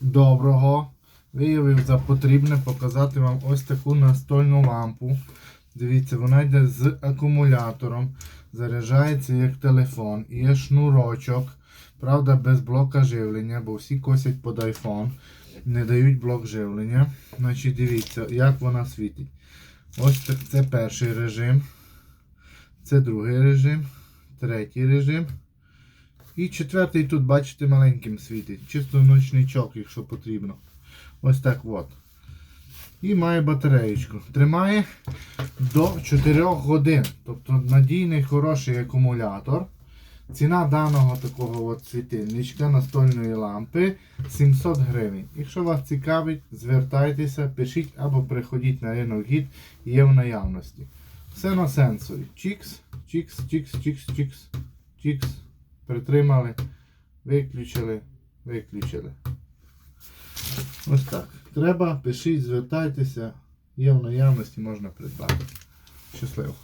доброго виявив за потрібне показати вам ось таку настольну лампу. Дивіться, вона йде з акумулятором, заряджається як телефон, є шнурочок. Правда, без блока живлення, бо всі косять під iPhone, не дають блок живлення. Значить, дивіться, як вона світить. Ось це, це перший режим, це другий режим, третій режим. І четвертий тут, бачите, маленьким світить. Чисто ночничок, якщо потрібно. Ось так от. І має батареєчку. Тримає до 4 годин. Тобто надійний хороший акумулятор. Ціна даного такого от світильничка настольної лампи 700 гривень. Якщо вас цікавить, звертайтеся, пишіть або приходіть на ринок гід, є в наявності. Все на сенсорі. Чікс, чікс, чікс, чікс, чікс, чікс. Притримали, виключили, виключили. Ось так. Треба, пишіть, звертайтеся, є в наявності, можна придбати. Щасливо.